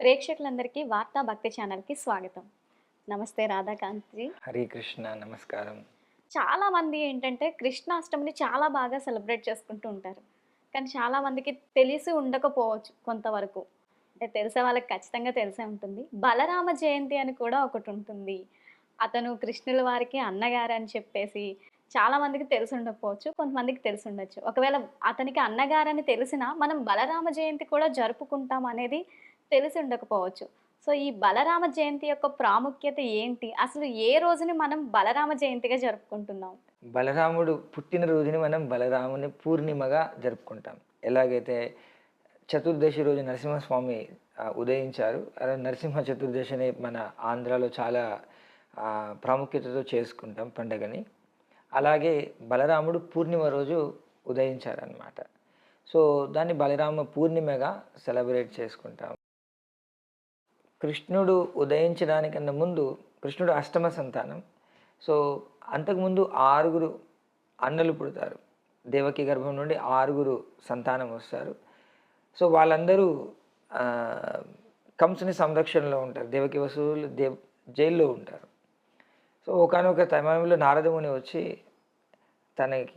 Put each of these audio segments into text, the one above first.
ప్రేక్షకులందరికీ వార్తా భక్తి ఛానల్కి స్వాగతం. నమస్తే రాధాకాంత్జీ హరే కృష్ణ నమస్కారం. చాలా మంది ఏంటంటే కృష్ణాష్టమిని చాలా బాగా సెలబ్రేట్ చేసుకుంటూ ఉంటారు. కానీ చాలా మందికి తెలిసి ఉండకపోవచ్చు కొంతవరకు. అంటే తెలిసే వాళ్ళకి ఖచ్చితంగా తెలిసే ఉంటుంది. బలరామ జయంతి అని కూడా ఒకటి ఉంటుంది. అతను కృష్ణుల వారికి అన్నగారు అని చెప్పేసి చాలా మందికి తెలిసి ఉండకపోవచ్చు కొంతమందికి తెలిసి ఉండొచ్చు. ఒకవేళ అతనికి అన్నగారని తెలిసినా మనం బలరామ జయంతి కూడా జరుపుకుంటాం అనేది తెలిసి ఉండకపోవచ్చు సో ఈ బలరామ జయంతి యొక్క ప్రాముఖ్యత ఏంటి? అసలు ఏ రోజుని మనం బలరామ జయంతిగా జరుపుకుంటున్నాం? బలరాముడు పుట్టిన రోజుని మనం బలరాముని పూర్ణిమగా జరుపుకుంటాం. ఎలాగైతే చతుర్దశి రోజు నరసింహస్వామి ఉదయించారు. అలా నరసింహ చతుర్దశిని మన ఆంధ్రాలో చాలా ప్రాముఖ్యతతో చేసుకుంటాం పండగని. అలాగే బలరాముడు పూర్ణిమ రోజు ఉదయించారనమాట సో దాన్ని బలరామ పూర్ణిమగా సెలబ్రేట్ చేసుకుంటాం. కృష్ణుడు ఉదయించడానికన్నా ముందు కృష్ణుడు అష్టమ సంతానం. సో అంతకుముందు ఆరుగురు అన్నలు పుడతారు. దేవకి గర్భం నుండి ఆరుగురు సంతానం వస్తారు. సో వాళ్ళందరూ కంసుని సంరక్షణలో ఉంటారు. దేవకి వసూలు దేవ్ జైల్లో ఉంటారు. సో ఒకనొక సమయంలో నారదముని వచ్చి తనకి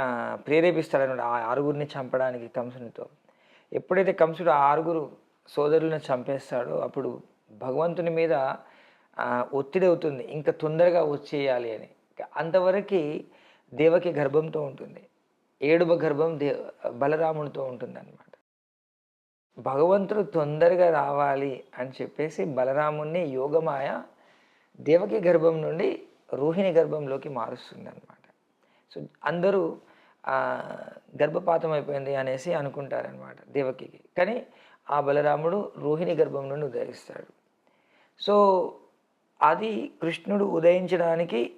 ఆ, ప్రేరేపిస్తాడనమాట ఆ ఆరుగురిని చంపడానికి కంసునితో. ఎప్పుడైతే కంసుడు ఆ ఆరుగురు సోదరులను చంపేస్తాడు అప్పుడు భగవంతుని మీద ఒత్తిడి అవుతుంది. ఇంకా తొందరగా వచ్చేయాలి అని. అంతవరకు దేవకి గర్భంతో ఉంటుంది. ఏడుబ గర్భం దే బలరామునితో ఉంటుంది అనమాట భగవంతుడు తొందరగా రావాలి అని చెప్పేసి బలరాముణ్ణి యోగమాయ దేవకి గర్భం నుండి రోహిణి గర్భంలోకి మారుస్తుంది అనమాట సో అందరూ గర్భపాతం అయిపోయింది అనేసి అనుకుంటారనమాట దేవకికి. కానీ ఆ బలరాముడు రోహిణి గర్భం నుండి ఉదయిస్తాడు. సో అది కృష్ణుడు ఉదయించడానికి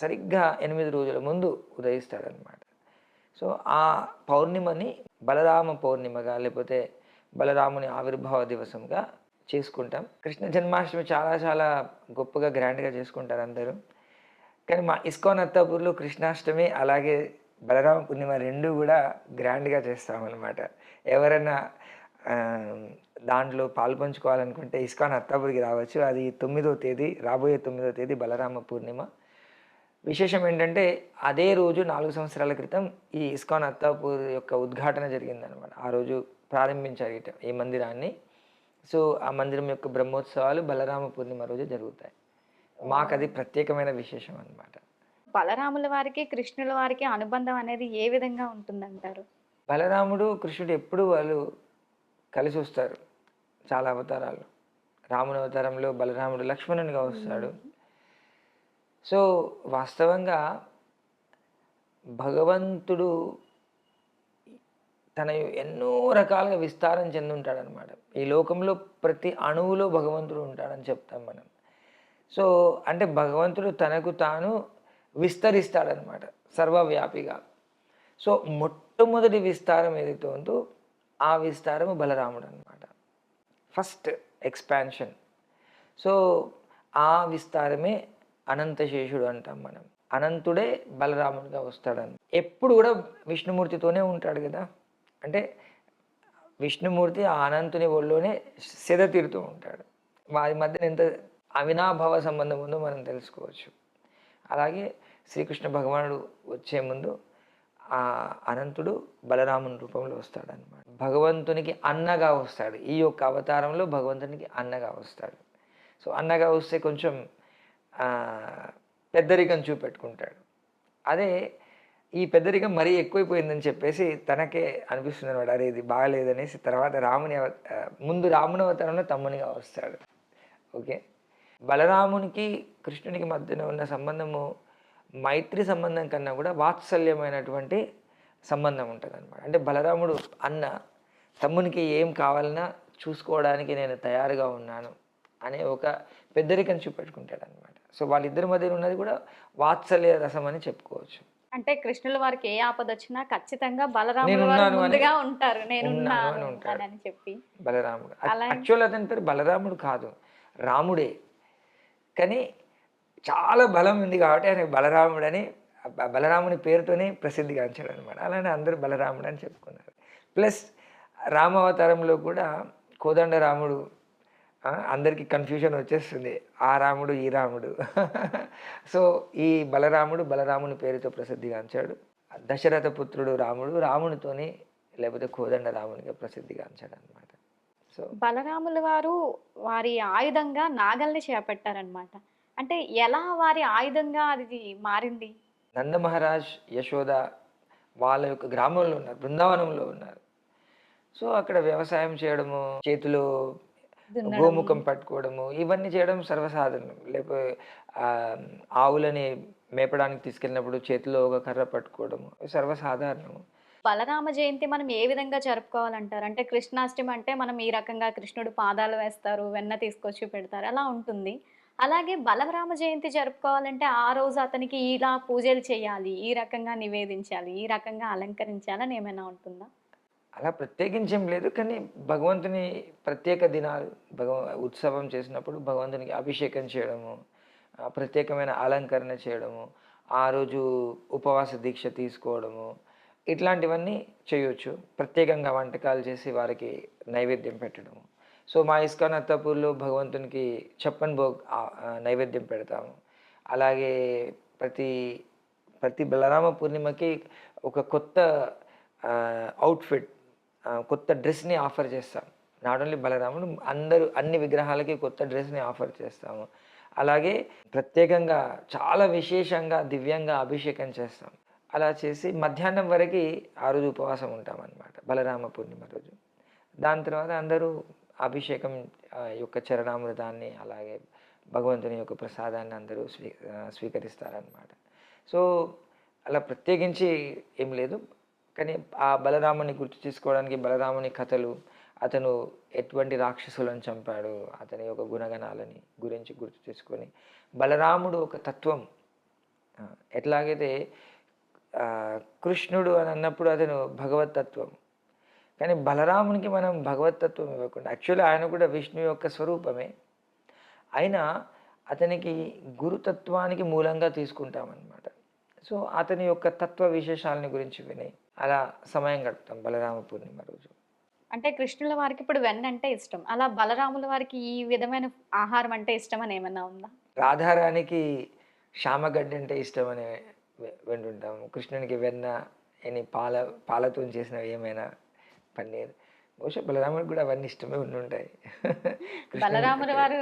సరిగ్గా ఎనిమిది రోజుల ముందు ఉదయిస్తాడనమాట సో ఆ పౌర్ణిమని బలరామ పౌర్ణిమగా లేకపోతే బలరాముని ఆవిర్భావ దివసంగా చేసుకుంటాం. కృష్ణ జన్మాష్టమి చాలా చాలా గొప్పగా గ్రాండ్గా చేసుకుంటారు అందరూ. కానీ మా ఇస్కాన్ అత్తాపూర్లో కృష్ణాష్టమి అలాగే బలరామ పూర్ణిమ రెండు కూడా గ్రాండ్గా చేస్తామన్నమాట. ఎవరైనా దాంట్లో పాల్పంచుకోవాలనుకుంటే ఇస్కాన్ అత్తాపూర్కి రావచ్చు. అది తొమ్మిదో తేదీ రాబోయే తొమ్మిదో తేదీ బలరామ పూర్ణిమ. విశేషం ఏంటంటే అదే రోజు నాలుగు సంవత్సరాల క్రితం ఈ ఇస్కాన్ అత్తాపూర్ యొక్క ఉద్ఘాటన జరిగిందనమాట ఆ రోజు ప్రారంభించారు ఈ మందిరాన్ని. సో ఆ మందిరం యొక్క బ్రహ్మోత్సవాలు బలరామ పూర్ణిమ రోజు జరుగుతాయి. మాకు అది ప్రత్యేకమైన విశేషం అన్నమాట. బలరాముల వారికి కృష్ణుల వారికి అనుబంధం అనేది ఏ విధంగా ఉంటుందంటారు? బలరాముడు కృష్ణుడు ఎప్పుడు వాళ్ళు కలిసి వస్తారు చాలా అవతారాలు. రాముని అవతారంలో బలరాముడు లక్ష్మణునిగా వస్తాడు. సో వాస్తవంగా భగవంతుడు తన ఎన్నో రకాలుగా విస్తారం చెంది ఉంటాడనమాట ఈ లోకంలో ప్రతి అణువులో భగవంతుడు ఉంటాడని చెప్తాం మనం. సో అంటే భగవంతుడు తనకు తాను విస్తరిస్తాడనమాట సర్వవ్యాపిగా. సో మొట్టమొదటి విస్తారం ఏదైతే ఉందో ఆ విస్తారము బలరాముడు అనమాట ఫస్ట్ ఎక్స్పాన్షన్ సో ఆ విస్తారమే అనంతశేషుడు అంటాం మనం. అనంతుడే బలరాముడిగా వస్తాడని. ఎప్పుడు కూడా విష్ణుమూర్తితోనే ఉంటాడు కదా. అంటే విష్ణుమూర్తి ఆ అనంతుని ఒళ్ళోనే సెద తీరుతూ ఉంటాడు. వారి మధ్యన ఎంత అవినాభావ సంబంధం ఉందో మనం తెలుసుకోవచ్చు. అలాగే శ్రీకృష్ణ భగవానుడు వచ్చే ముందు ఆ అనంతుడు బలరాముని రూపంలో వస్తాడనమాట భగవంతునికి అన్నగా వస్తాడు. ఈ యొక్క అవతారంలో భగవంతునికి అన్నగా వస్తాడు. సో అన్నగా వస్తే కొంచెం పెద్దరికం చూపెట్టుకుంటాడు. అదే ఈ పెద్దరికం మరీ ఎక్కువైపోయిందని చెప్పేసి తనకే అనిపిస్తుంది అనమాట అరే ఇది బాగలేదనేసి తర్వాత రాముని అవ- ముందు రాముని అవతారంలో తమ్మునిగా వస్తాడు. ఓకే? బలరామునికి కృష్ణునికి మధ్యన ఉన్న సంబంధము మైత్రి సంబంధం కన్నా కూడా వాత్సల్యమైనటువంటి సంబంధం ఉంటుంది అనమాట అంటే బలరాముడు అన్న తమ్మునికి ఏం కావాలన్నా చూసుకోవడానికి నేను తయారుగా ఉన్నాను అనే ఒక పెద్దరికం చూపెట్టుకుంటాడు అనమాట సో వాళ్ళిద్దరి మధ్య ఉన్నది కూడా వాత్సల్య రసం అని చెప్పుకోవచ్చు. అంటే కృష్ణుల వారికి ఏ ఆపద వచ్చినా ఖచ్చితంగా అని- ముందుగా ఉంటారు. నేనున్నాను అని చెప్పి. బలరాముడు. అలా- యాక్చువల్ అతని పేరు బలరాముడు కాదు. రాముడే. కానీ చాలా బలం ఉంది కాబట్టి ఆయన బలరాముడు అని బలరాముని పేరుతోనే ప్రసిద్ధిగాంచాడు అనమాట అలానే అందరూ బలరాముడు అని చెప్పుకున్నారు. ప్లస్ రామావతారంలో కూడా కోదండ రాముడు అందరికీ కన్ఫ్యూజన్ వచ్చేస్తుంది. ఆ రాముడు ఈ రాముడు. సో ఈ బలరాముడు బలరాముని పేరుతో ప్రసిద్ధిగాంచాడు. దశరథ పుత్రుడు రాముడు రామునితోని లేకపోతే కోదండ రామునిగా ప్రసిద్ధిగాంచాడు అనమాట సో బలరాముల వారు వారి ఆయుధంగా నాగల్ని చేపట్టారనమాట అంటే ఎలా వారి ఆయుధంగా అది మారింది? నంద మహారాజ్ యశోద వాళ్ళ యొక్క గ్రామంలో ఉన్నారు బృందావనంలో ఉన్నారు. సో అక్కడ వ్యవసాయం చేయడము చేతిలో. గోముఖం పట్టుకోవడము ఇవన్నీ చేయడం సర్వసాధారణం. లేకపోతే ఆవులని మేపడానికి తీసుకెళ్ళినప్పుడు చేతిలో ఒక కర్ర పట్టుకోవడము ఇవి సర్వసాధారణము. బలరామ జయంతి మనం ఏ విధంగా జరుపుకోవాలంటారు? అంటే కృష్ణాష్టమి అంటే మనం ఈ రకంగా కృష్ణుడు పాదాలు వేస్తారు వెన్న తీసుకొచ్చి పెడతారు అలా ఉంటుంది. అలాగే బలరామ జయంతి జరుపుకోవాలంటే ఆ రోజు అతనికి ఇలా పూజలు చేయాలి ఈ రకంగా నివేదించాలి ఈ రకంగా అలంకరించాలని ఏమైనా ఉంటుందా? అలా ప్రత్యేకించేం లేదు కానీ భగవంతుని ప్రత్యేక దినాలు భగవ ఉత్సవం చేసినప్పుడు భగవంతునికి అభిషేకం చేయడము ప్రత్యేకమైన అలంకరణ చేయడము ఆ రోజు ఉపవాస దీక్ష తీసుకోవడము ఇట్లాంటివన్నీ చేయొచ్చు. ప్రత్యేకంగా వంటకాలు చేసి వారికి నైవేద్యం పెట్టడము. సో మా ఇస్కాన్ అత్తాపూర్లో భగవంతునికి చెప్పన్ భోగ్ నైవేద్యం పెడతాము. అలాగే ప్రతి ప్రతి బలరామ పూర్ణిమకి ఒక కొత్త అవుట్ఫిట్ కొత్త డ్రెస్ని ఆఫర్ చేస్తాం. నాట్ ఓన్లీ బలరాముడు అందరూ అన్ని విగ్రహాలకి కొత్త డ్రెస్ని ఆఫర్ చేస్తాము. అలాగే ప్రత్యేకంగా చాలా విశేషంగా దివ్యంగా అభిషేకం చేస్తాం. అలా చేసి మధ్యాహ్నం వరకు ఆ రోజు ఉపవాసం ఉంటామన్నమాట బలరామ పూర్ణిమ రోజు. దాని తర్వాత అందరూ అభిషేకం యొక్క చరణామృతాన్ని అలాగే భగవంతుని యొక్క ప్రసాదాన్ని అందరూ స్వీ స్వీకరిస్తారనమాట సో అలా ప్రత్యేకించి ఏం లేదు. కానీ ఆ బలరాముని గుర్తు చేసుకోవడానికి బలరాముని కథలు అతను ఎటువంటి రాక్షసులను చంపాడు అతని యొక్క గుణగణాలని గురించి గుర్తు చేసుకొని బలరాముడు ఒక తత్వం. ఎట్లాగైతే కృష్ణుడు అని అన్నప్పుడు అతను భగవతత్వం కానీ బలరామునికి మనం భగవతత్వం ఇవ్వకుండా యాక్చువల్లీ ఆయన కూడా విష్ణు యొక్క స్వరూపమే. అయినా అతనికి గురుతత్వానికి మూలంగా తీసుకుంటామన్నమాట. సో అతని యొక్క తత్వ విశేషాలని గురించి విని అలా సమయం గడుపుతాం బలరామ పూర్ణిమ రోజు. అంటే కృష్ణుల వారికి ఇప్పుడు వెన్న అంటే ఇష్టం. అలా బలరాముల వారికి ఈ విధమైన ఆహారం అంటే ఇష్టం అని ఏమైనా ఉందా? రాధారానికి శామగడ్డి అంటే ఇష్టమని వి- వింటుంటాం కృష్ణునికి వెన్న ఎన్ని పాల పాలతో చేసినవి ఏమైనా పన్నీర్ బహుశా బలరాముడికి కూడా అవన్నీ ఇష్టమే ఉండుంటాయి. బలరాముల వారు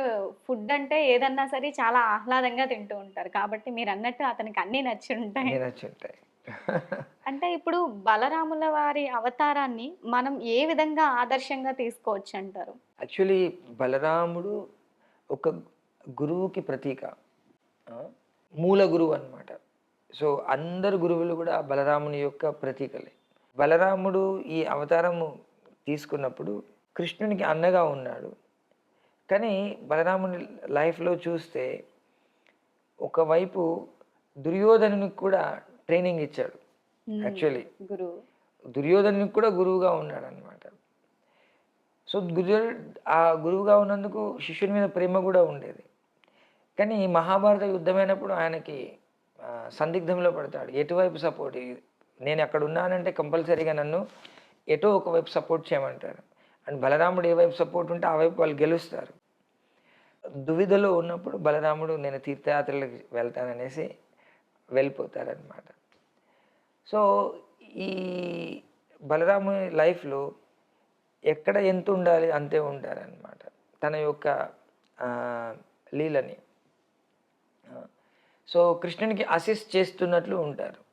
ఫుడ్ అంటే ఏదన్నా సరే చాలా ఆహ్లాదంగా తింటూ ఉంటారు. కాబట్టి మీరు అన్నట్టు అతనికి అన్ని నచ్చి ఉంటాయి. అన్నీ నచ్చుంటాయి అంటే ఇప్పుడు బలరాముల వారి అవతారాన్ని మనం ఏ విధంగా ఆదర్శంగా తీసుకోవచ్చు అంటారు? యాక్చువల్లీ బలరాముడు ఒక గురువుకి ప్రతీక. మూల గురువు అన్నమాట. సో అందరు గురువులు కూడా బలరాముని యొక్క ప్రతీకలే. బలరాముడు ఈ అవతారము తీసుకున్నప్పుడు కృష్ణునికి అన్నగా ఉన్నాడు. కానీ బలరాముని లైఫ్లో చూస్తే ఒకవైపు దుర్యోధనునికి కూడా ట్రైనింగ్ ఇచ్చాడు. యాక్చువల్లీ గురువు. దుర్యోధనునికి కూడా గురువుగా ఉన్నాడు అనమాట సో గురు ఆ గురువుగా ఉన్నందుకు శిష్యుని మీద ప్రేమ కూడా ఉండేది. కానీ మహాభారత యుద్ధమైనప్పుడు ఆయనకి సందిగ్ధంలో పడతాడు. ఎటువైపు సపోర్ట్ నేను అక్కడ ఉన్నానంటే కంపల్సరీగా నన్ను ఎటో ఒకవైపు సపోర్ట్ చేయమంటారు. అండ్ బలరాముడు ఏ వైపు సపోర్ట్ ఉంటే ఆ వైపు వాళ్ళు గెలుస్తారు. దువిధలో ఉన్నప్పుడు బలరాముడు నేను తీర్థయాత్రలకు వెళ్తాననేసి వెళ్ళిపోతారనమాట సో ఈ బలరాముని లైఫ్లో ఎక్కడ ఎంత ఉండాలి అంతే ఉంటారనమాట తన యొక్క లీలని. సో కృష్ణునికి అసిస్ట్ చేస్తున్నట్లు ఉంటారు.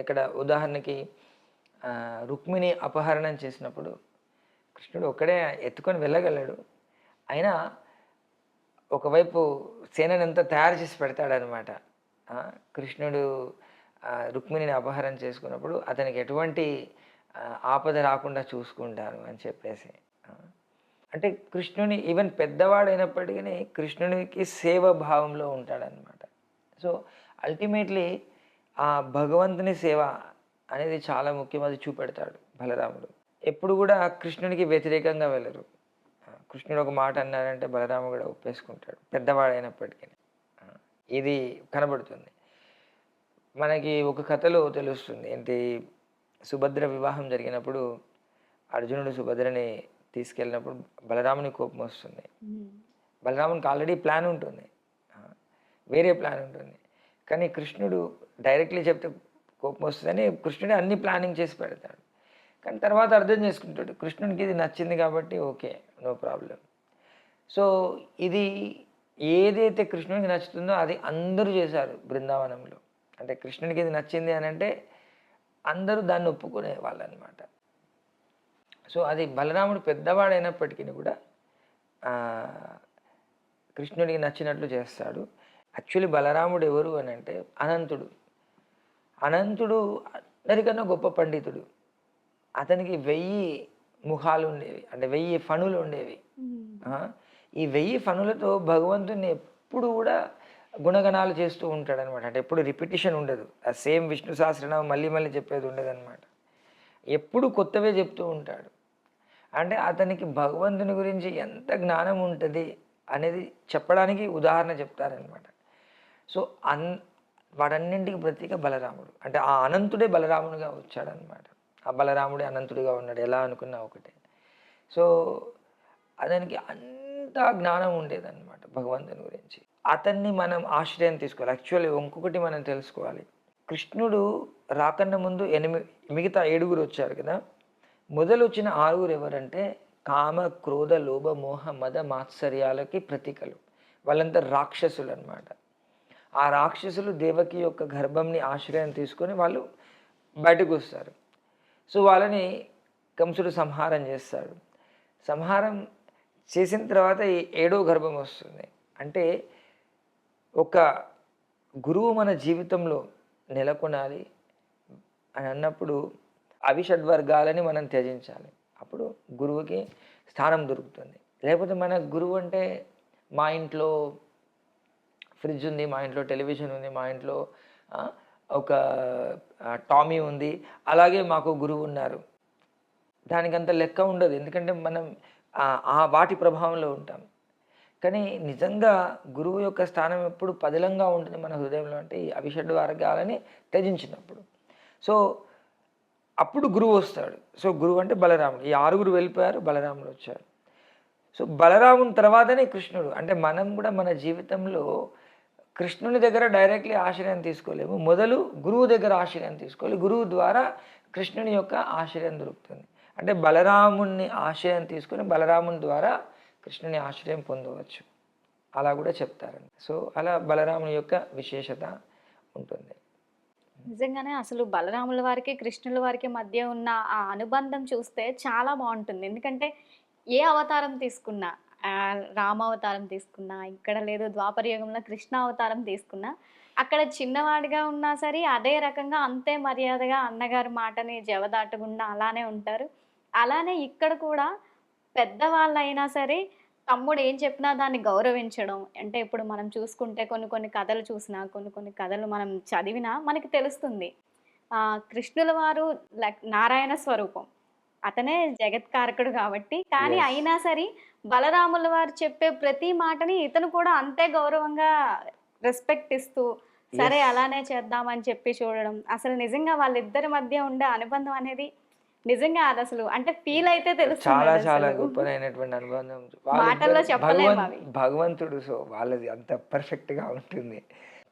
ఇక్కడ ఉదాహరణకి రుక్మిణి అపహరణం చేసినప్పుడు కృష్ణుడు ఒక్కడే ఎత్తుకొని వెళ్ళగలడు. అయినా ఒకవైపు సేనని అంతా తయారు చేసి పెడతాడనమాట కృష్ణుడు రుక్మిణిని అపహరణ చేసుకున్నప్పుడు అతనికి ఎటువంటి ఆపద రాకుండా చూసుకుంటారు అని చెప్పేసి. అంటే కృష్ణుని ఈవెన్ పెద్దవాడైనప్పటికీ కృష్ణునికి సేవ భావంలో ఉంటాడనమాట సో అల్టిమేట్లీ ఆ భగవంతుని సేవ అనేది చాలా ముఖ్యం అది చూపెడతాడు బలరాముడు. ఎప్పుడు కూడా కృష్ణునికి వ్యతిరేకంగా వెళ్ళరు. కృష్ణుడు ఒక మాట అన్నారంటే బలరాముడు కూడా ఒప్పేసుకుంటాడు పెద్దవాడైనప్పటికీ. ఇది కనబడుతుంది. మనకి ఒక కథలో తెలుస్తుంది ఏంటి సుభద్ర వివాహం జరిగినప్పుడు అర్జునుడు సుభద్రని తీసుకెళ్ళినప్పుడు బలరాముని కోపం వస్తుంది. బలరామునికి ఆల్రెడీ ప్లాన్ ఉంటుంది. వేరే ప్లాన్ ఉంటుంది. కానీ కృష్ణుడు డైరెక్ట్లీ చెప్తే కోపం వస్తుందని కృష్ణుడే అన్ని ప్లానింగ్ చేసి పెడతాడు. కానీ తర్వాత అర్థం చేసుకుంటాడు కృష్ణునికి ఇది నచ్చింది కాబట్టి ఓకే నో ప్రాబ్లం. సో ఇది ఏదైతే కృష్ణునికి నచ్చుతుందో అది అందరూ చేశారు బృందావనంలో. అంటే కృష్ణునికి ఇది నచ్చింది అని అంటే అందరూ దాన్ని ఒప్పుకునే వాళ్ళనమాట. సో అది బలరాముడు పెద్దవాడైనప్పటికీ కూడా కృష్ణుడికి నచ్చినట్లు చేస్తాడు. యాక్చువల్లీ బలరాముడు ఎవరు అని అంటే అనంతుడు. అనంతుడు అందరికన్నా గొప్ప పండితుడు. అతనికి వెయ్యి ముఖాలు ఉండేవి అంటే వెయ్యి ఫణులు ఉండేవి. ఈ వెయ్యి ఫణులతో భగవంతుని ఎప్పుడు కూడా గుణగణాలు చేస్తూ ఉంటాడు అనమాట అంటే ఎప్పుడు రిపిటిషన్ ఉండదు. ఆ సేమ్ విష్ణు సహస్రనామం మళ్ళీ మళ్ళీ చెప్పేది ఉండదు అనమాట ఎప్పుడు కొత్తవే చెప్తూ ఉంటాడు. అంటే అతనికి భగవంతుని గురించి ఎంత జ్ఞానం ఉంటుంది అనేది చెప్పడానికి ఉదాహరణ చెప్తారనమాట. సో అన్ వాడన్నింటికి ప్రతీక బలరాముడు. అంటే ఆ అనంతుడే బలరాముడిగా వచ్చాడనమాట ఆ బలరాముడే అనంతుడిగా ఉన్నాడు. ఎలా అనుకున్నా ఒకటే. సో అతనికి అంత జ్ఞానం ఉండేదన్నమాట భగవంతుని గురించి. అతన్ని మనం ఆశ్రయం తీసుకోవాలి. యాక్చువల్లీ ఇంకొకటి మనం తెలుసుకోవాలి. కృష్ణుడు రాకన్నా ముందు ఎనిమిది మిగతా ఏడుగురు వచ్చారు కదా. మొదలు వచ్చిన ఆరుగురు ఎవరంటే కామ క్రోధ లోభ మోహ మద మాత్సర్యాలకి ప్రతీకలు. వాళ్ళంతా రాక్షసులు అనమాట ఆ రాక్షసులు దేవకి యొక్క గర్భంని ఆశ్రయం తీసుకొని వాళ్ళు బయటకు వస్తారు. సో వాళ్ళని కంసుడు సంహారం చేస్తాడు. సంహారం చేసిన తర్వాత ఈ ఏడో గర్భం వస్తుంది. అంటే ఒక గురువు మన జీవితంలో నెలకొనాలి అని అన్నప్పుడు అవిషడ్వర్గాలని మనం త్యజించాలి. అప్పుడు గురువుకి స్థానం దొరుకుతుంది. లేకపోతే మన గురువు అంటే మా ఇంట్లో ఫ్రిడ్జ్ ఉంది మా ఇంట్లో టెలివిజన్ ఉంది మా ఇంట్లో ఒక టామీ ఉంది అలాగే మాకు గురువు ఉన్నారు. దానికంత లెక్క ఉండదు ఎందుకంటే మనం ఆ- వాటి ప్రభావంలో ఉంటాం. కానీ నిజంగా గురువు యొక్క స్థానం ఎప్పుడు పదిలంగా ఉంటుంది మన హృదయంలో అంటే ఈ అవిషడ్ వర్గాలని త్యజించినప్పుడు. సో అప్పుడు గురువు వస్తాడు. సో గురువు అంటే బలరాముడు. ఈ ఆరుగురు వెళ్ళిపోయారు బలరాముడు వచ్చాడు సో బలరాముని తర్వాతనే కృష్ణుడు. అంటే మనం కూడా మన జీవితంలో కృష్ణుని దగ్గర డైరెక్ట్లీ ఆశ్రయం తీసుకోలేము. మొదలు గురువు దగ్గర ఆశ్రయం తీసుకోవాలి. గురువు ద్వారా కృష్ణుని యొక్క ఆశ్రయం దొరుకుతుంది. అంటే బలరాముని ఆశ్రయం తీసుకొని బలరాముని ద్వారా కృష్ణుని ఆశ్రయం పొందవచ్చు. అలా కూడా చెప్తారండి. సో అలా బలరాముని యొక్క విశేషత ఉంటుంది. నిజంగానే అసలు బలరాముల వారికి కృష్ణుల వారికి మధ్య ఉన్న ఆ అనుబంధం చూస్తే చాలా బాగుంటుంది. ఎందుకంటే ఏ అవతారం తీసుకున్నా ఆ, రామ అవతారం తీసుకున్నా ఇక్కడ లేదు ద్వాపర యుగంలో కృష్ణ అవతారం తీసుకున్నా అక్కడ చిన్నవాడిగా ఉన్నా సరే అదే రకంగా అంతే మర్యాదగా అన్నగారి మాటని జవదాటకుండా అలానే ఉంటారు. అలానే ఇక్కడ కూడా పెద్దవాళ్ళు అయినా సరే తమ్ముడు ఏం చెప్పినా దాన్ని గౌరవించడం. అంటే ఇప్పుడు మనం చూసుకుంటే కొన్ని కొన్ని కథలు చూసినా కొన్ని కొన్ని కథలు మనం చదివినా మనకి తెలుస్తుంది. ఆ, కృష్ణుల వారు లక్- నారాయణ స్వరూపం. అతనే జగత్కారకుడు కాబట్టి కానీ. అయినా సరే బలరాముల వారు చెప్పే ప్రతి మాటని ఇతను కూడా అంతే గౌరవంగా రెస్పెక్ట్ ఇస్తూ సరే. అలానే చేద్దామని చెప్పి చూడడం అసలు నిజంగా వాళ్ళిద్దరి మధ్య ఉండే అనుబంధం అనేది నిజంగా అది అసలు అంటే ఫీల్ అయితే తెలుస్తుంది చాలా చాలా. గొప్పదైనటువంటి అనుబంధం మాటల్లో వాళ్ళిద్దరు చెప్పలేం భగవన్- అవి. భగవంతుడు సో వాళ్ళది అంత perfect గా ఉంటుంది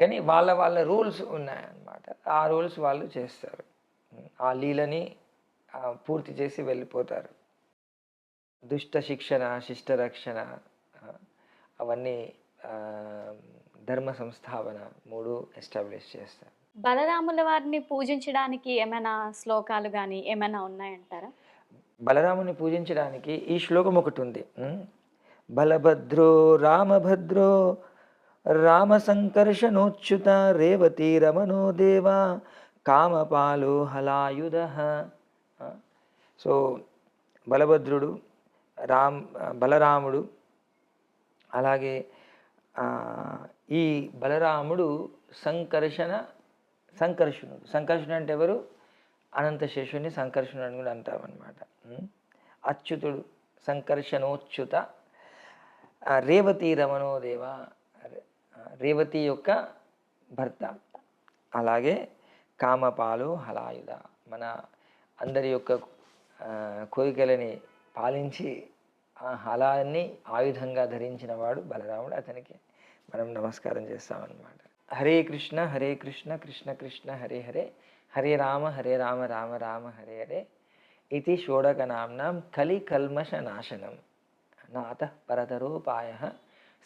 కానీ వాళ్ళ వాళ్ళ రూల్స్ ఉన్నాయన్నమాట ఆ రూల్స్ వాళ్ళు చేస్తారు ఆ లీలని పూర్తి చేసి వెళ్ళిపోతారు దుష్ట శిక్షణ శిష్ట రక్షణ అవన్నీ ధర్మ సంస్థాపన మూడు ఎస్టాబ్లిష్ చేస్తారు బలరాముల వారిని పూజించడానికి ఏమైనా శ్లోకాలు కానీ ఏమైనా ఉన్నాయంటారా? బలరాముని పూజించడానికి ఈ శ్లోకం ఒకటి ఉంది? బలభద్రో రామభద్రో రామ సంకర్షణోచ్యుత రేవతి రమణో దేవ కామపాలో హలాయుధ. సో బలభద్రుడు రామ్ బలరాముడు అలాగే ఈ బలరాముడు సంకర్షణ సంకర్షణుడు సంకర్షణ అంటే ఎవరు? అనంతశేషుని సంకర్షణుడు అని కూడా అంటామన్నమాట. అనమాట అచ్యుతుడు సంకర్షణోచ్యుత. రేవతి రమణోదేవ రేవతి యొక్క భర్త. అలాగే కామపాలు హలాయుధ. మన అందరి యొక్క కోరికలని పాలించి అలా హలాన్ని ఆయుధంగా ధరించిన వాడు బలరాముడు. అతనికి మనం నమస్కారం చేస్తామన్నమాట. హరే కృష్ణ హరే కృష్ణ కృష్ణ కృష్ణ హరే హరే హరే రామ హరే రామ రామ రామ హరే హరే ఇది షోడక నామ్నాం కలి కల్మష నాశనం. నాత పరతరోపాయ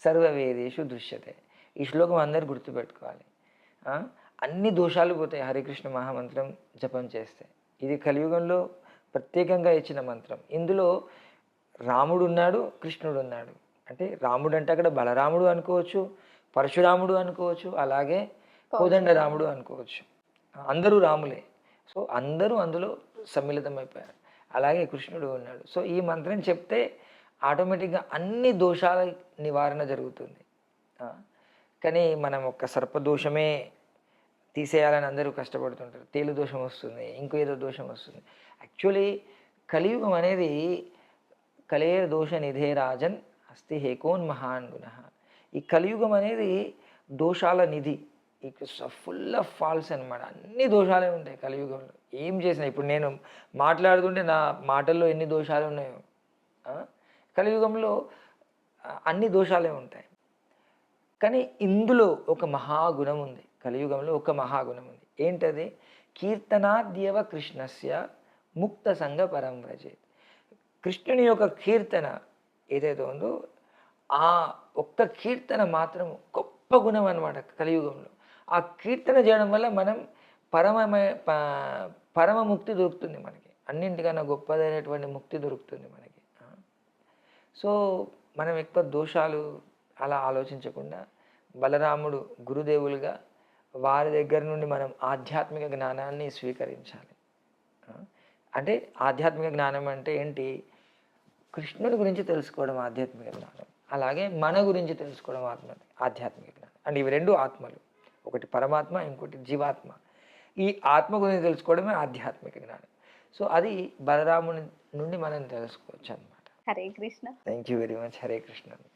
సర్వవేదేషు దృశ్యతే. ఈ శ్లోకం అందరు గుర్తుపెట్టుకోవాలి. అన్ని దోషాలు పోతాయి హరికృష్ణ మహామంత్రం జపం చేస్తే. ఇది కలియుగంలో ప్రత్యేకంగా ఇచ్చిన మంత్రం. ఇందులో రాముడు ఉన్నాడు కృష్ణుడు ఉన్నాడు అంటే రాముడు అంటే అక్కడ బలరాముడు అనుకోవచ్చు పరశురాముడు అనుకోవచ్చు అలాగే కోదండ రాముడు అనుకోవచ్చు. అందరూ రాములే. సో అందరూ అందులో సమ్మిళితమైపోయారు. అలాగే కృష్ణుడు ఉన్నాడు. సో ఈ మంత్రం చెప్తే ఆటోమేటిక్గా అన్ని దోషాల నివారణ జరుగుతుంది. కానీ మనం ఒక్క సర్పదోషమే తీసేయాలని అందరూ కష్టపడుతుంటారు. తేలు దోషం వస్తుంది ఇంకో ఏదో దోషం వస్తుంది. యాక్చువల్లీ కలియుగం అనేది కలేర్ దోష నిధే రాజన్ అస్తి హేకోన్ మహాన్ గుణ ఈ కలియుగం అనేది దోషాల నిధి. ఫుల్ ఆఫ్ ఫాల్స్ అనమాట అన్ని దోషాలే ఉంటాయి కలియుగంలో. ఏం చేసినా ఇప్పుడు నేను మాట్లాడుతుంటే నా మాటల్లో ఎన్ని దోషాలు ఉన్నాయో కలియుగంలో అన్ని దోషాలే ఉంటాయి. కానీ ఇందులో ఒక మహాగుణం ఉంది. కలియుగంలో ఒక మహాగుణం ఉంది. ఏంటది? కీర్తనాద్యవ కృష్ణస్య ముక్త సంఘ పరం వ్రజేత్. కృష్ణుని యొక్క కీర్తన ఏదైతే ఉందో ఆ ఒక్క కీర్తన మాత్రం గొప్ప గుణం అనమాట కలియుగంలో. ఆ కీర్తన చేయడం వల్ల మనం పరమమే పరమ ముక్తి దొరుకుతుంది మనకి. అన్నింటికన్నా గొప్పదైనటువంటి ముక్తి దొరుకుతుంది మనకి. సో మనం ఎక్కువ దోషాలు అలా ఆలోచించకుండా బలరాముడు గురుదేవులుగా వారి దగ్గర నుండి మనం ఆధ్యాత్మిక జ్ఞానాన్ని స్వీకరించాలి. అంటే ఆధ్యాత్మిక జ్ఞానం అంటే ఏంటి? కృష్ణుడి గురించి తెలుసుకోవడం ఆధ్యాత్మిక జ్ఞానం. అలాగే మన గురించి తెలుసుకోవడం ఆత్మ ఆధ్యాత్మిక జ్ఞానం. అంటే ఇవి రెండు ఆత్మలు. ఒకటి పరమాత్మ ఇంకోటి జీవాత్మ. ఈ ఆత్మ గురించి తెలుసుకోవడమే ఆధ్యాత్మిక జ్ఞానం. సో అది బలరాముని నుండి మనం తెలుసుకోవచ్చు అనమాట Hare Krishna. Thank you very much Hare Krishna.